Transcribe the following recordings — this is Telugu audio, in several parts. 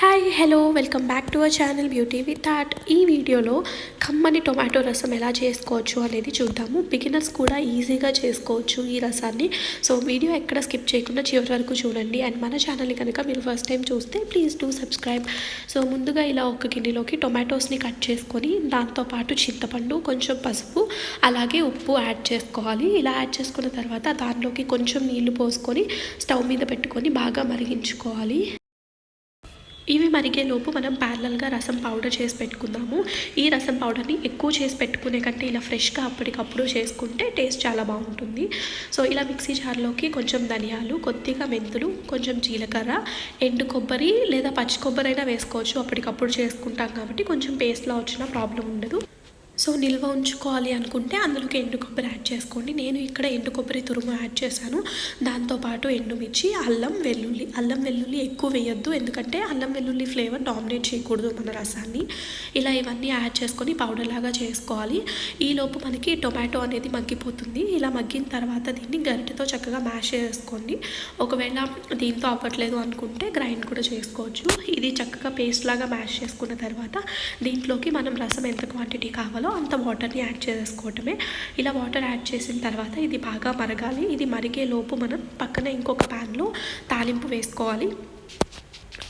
Hi hello welcome back to our channel beauty with art ఈ వీడియోలో కమ్మని టొమాటో రసం ఎలా చేసుకోవచ్చు అనేది చూద్దాము. బిగినర్స్ కూడా ఈజీగా చేసుకోవచ్చు ఈ రసాన్ని. సో వీడియో ఎక్కడ స్కిప్ చేయకుండా చివరి వరకు చూడండి. అండ్ మన ఛానల్ని కనుక మీరు ఫస్ట్ టైం చూస్తే ప్లీజ్ డూ సబ్స్క్రైబ్ సో ముందుగా ఇలా ఒక గిన్నెలోకి టొమాటోస్ని కట్ చేసుకొని దాంతోపాటు చింతపండు కొంచెం పసుపు అలాగే ఉప్పు యాడ్ చేసుకోవాలి. ఇలా యాడ్ చేసుకున్న తర్వాత దానిలోకి కొంచెం నీళ్ళు పోసుకొని స్టవ్ మీద పెట్టుకొని బాగా మరిగించుకోవాలి. ఇవి మరిగేలోపు మనం ప్యారలల్గా రసం పౌడర్ చేసి పెట్టుకుందాము. ఈ రసం పౌడర్ని ఎక్కువ చేసి పెట్టుకునే కంటే ఇలా ఫ్రెష్గా అప్పటికప్పుడు చేసుకుంటే టేస్ట్ చాలా బాగుంటుంది. సో ఇలా మిక్సీ జార్లోకి కొంచెం ధనియాలు కొద్దిగా మెంతులు కొంచెం జీలకర్ర ఎండు కొబ్బరి లేదా పచ్చి కొబ్బరి అయినా వేసుకోవచ్చు. అప్పటికప్పుడు చేసుకుంటాం కాబట్టి కొంచెం పేస్ట్లో వచ్చిన ప్రాబ్లం ఉండదు. సో నిల్వ ఉంచుకోవాలి అనుకుంటే అందులోకి ఎండు కొబ్బరి యాడ్ చేసుకోండి. నేను ఇక్కడ ఎండు కొబ్బరి తురుము యాడ్ చేశాను. దాంతోపాటు ఎండుమిర్చి అల్లం వెల్లుల్లి. అల్లం వెల్లుల్లి ఎక్కువ వేయొద్దు. ఎందుకంటే అల్లం వెల్లుల్లి ఫ్లేవర్ డామినేట్ చేయకూడదు మన రసాన్ని. ఇలా ఇవన్నీ యాడ్ చేసుకొని పౌడర్ లాగా చేసుకోవాలి. ఈలోపు మనకి టొమాటో అనేది మగ్గిపోతుంది. ఇలా మగ్గిన తర్వాత దీన్ని గరిటెతో చక్కగా మ్యాష్ చేసుకోండి. ఒకవేళ దీంతో అవ్వట్లేదు అనుకుంటే గ్రైండ్ కూడా చేసుకోవచ్చు. ఇది చక్కగా పేస్ట్ లాగా మ్యాష్ చేసుకున్న తర్వాత దీంట్లోకి మనం రసం ఎంత క్వాంటిటీ కావాలో అంత వాటర్ని యాడ్ చేసుకోవటమే. ఇలా వాటర్ యాడ్ చేసిన తర్వాత ఇది బాగా మరగాలి. ఇది మరిగే లోపు మనం పక్కన ఇంకొక ప్యాన్లో తాలింపు వేసుకోవాలి.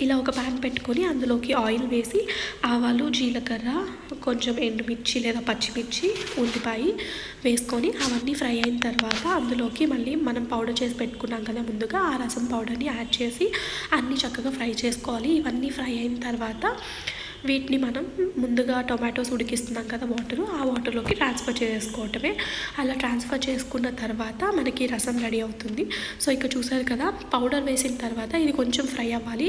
ఇలా ఒక ప్యాన్ పెట్టుకొని అందులోకి ఆయిల్ వేసి ఆవాలు జీలకర్ర కొంచెం ఎండుమిర్చి లేదా పచ్చిమిర్చి ఉల్లిపాయ వేసుకొని అవన్నీ ఫ్రై అయిన తర్వాత అందులోకి మళ్ళీ మనం పౌడర్ చేసి పెట్టుకున్నాం కదా ముందుగా ఆ రసం పౌడర్ని యాడ్ చేసి అన్నీ చక్కగా ఫ్రై చేసుకోవాలి. ఇవన్నీ ఫ్రై అయిన తర్వాత వీటిని మనం ముందుగా టొమాటోస్ ఉడికిస్తున్నాం కదా వాటరు ఆ వాటర్లోకి ట్రాన్స్ఫర్ చేసుకోవటమే. అలా ట్రాన్స్ఫర్ చేసుకున్న తర్వాత మనకి రసం రెడీ అవుతుంది. సో ఇక్కడ చూసారు కదా పౌడర్ వేసిన తర్వాత ఇది కొంచెం ఫ్రై అవ్వాలి.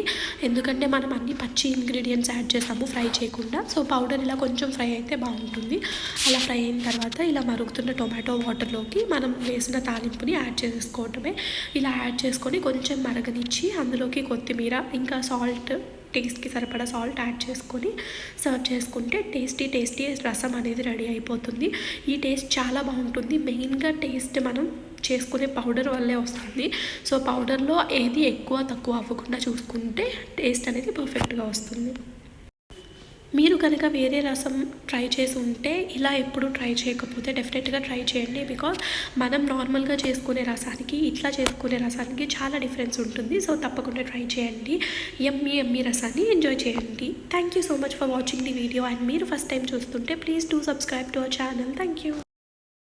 ఎందుకంటే మనం అన్ని పచ్చి ఇంగ్రీడియంట్స్ యాడ్ చేస్తాము ఫ్రై చేయకుండా. సో పౌడర్ ఇలా కొంచెం ఫ్రై అయితే బాగుంటుంది. అలా ఫ్రై అయిన తర్వాత ఇలా మరుగుతున్న టొమాటో వాటర్లోకి మనం వేసిన తాలింపుని యాడ్ చేసుకోవటమే. ఇలా యాడ్ చేసుకొని కొంచెం మరగనిచ్చి అందులోకి కొత్తిమీర ఇంకా సాల్ట్ టేస్ట్కి సరిపడా సాల్ట్ యాడ్ చేసుకొని సర్వ్ చేసుకుంటే టేస్టీ టేస్టీ రసం అనేది రెడీ అయిపోతుంది. ఈ టేస్ట్ చాలా బాగుంటుంది. మెయిన్గా టేస్ట్ మనం చేసుకునే పౌడర్ వల్లే వస్తుంది. సో పౌడర్లో ఏది ఎక్కువ తక్కువ అవ్వకుండా చూసుకుంటే టేస్ట్ అనేది పర్ఫెక్ట్గా వస్తుంది. మీరు కనుక వేరే రసం ట్రై చేసి ఉంటే ఇలా ఎప్పుడు ట్రై చేయకపోతే డెఫినెట్గా ట్రై చేయండి బికాజ్ మనం నార్మల్గా చేసుకునే రసానికి ఇట్లా చేసుకునే రసానికి చాలా డిఫరెన్స్ ఉంటుంది. సో తప్పకుండా ట్రై చేయండి. ఎమ్మీ ఎమ్మీ రసాన్ని ఎంజాయ్ చేయండి. Thank you so much for watching the video and మీరు ఫస్ట్ టైం చూస్తుంటే please do subscribe to our channel. Thank you.